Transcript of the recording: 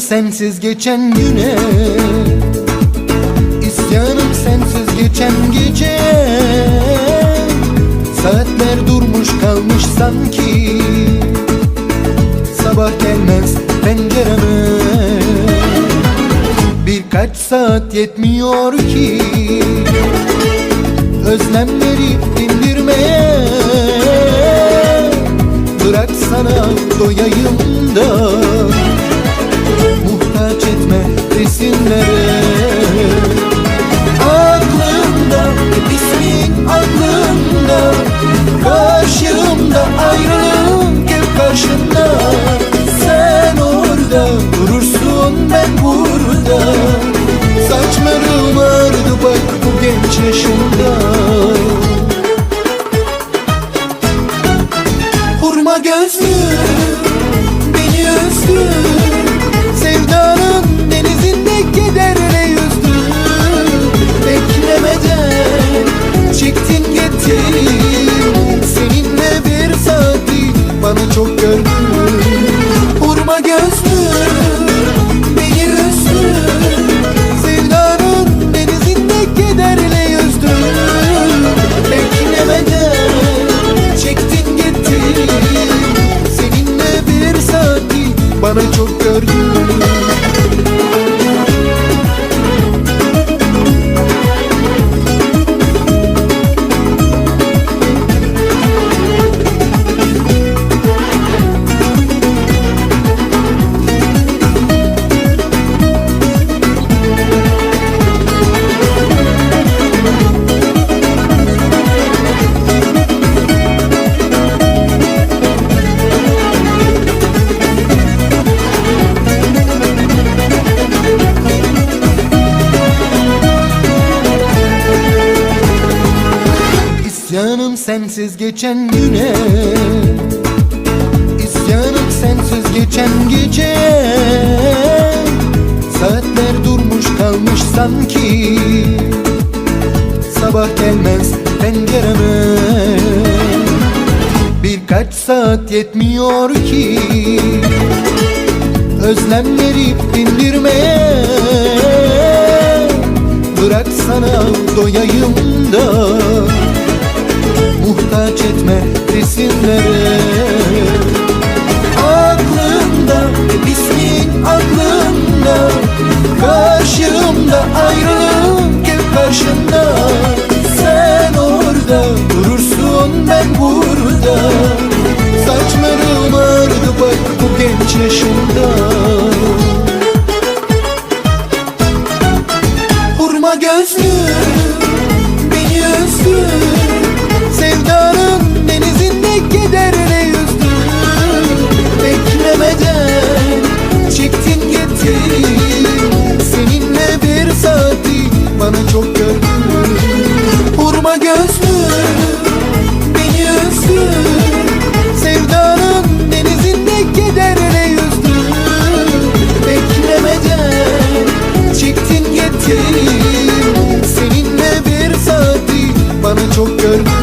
sensiz geçen güne. İsyanım sensiz geçen gece. Saatler durmuş kalmış sanki. Sabah gelmez pencereme. Birkaç saat yetmiyor ki. Özlemleri dindirmeye Bırak sana doyayım da resimlere Aklımda hep ismin aklımda Karşımda ayrılık hep karşımda. Sen orada durursun ben burada. Saçlarım ağrıdı bak bu genç yaşımda. Hurma gözlü beni üzdü İsyanım sensiz geçen güne. İsyanım sensiz geçen gece. Saatler durmuş kalmış sanki. Sabah gelmez pencereme. Birkaç saat yetmiyor ki. Özlemleri dindirmeye Bırak sana doyayım da resimlere Aklımda ismin aklımda. Karşımda ayrılık hep karşımda. Sen orada durursun ben burada. Saçlarım ağrıdı bak bu genç yaşımda çok görmüş.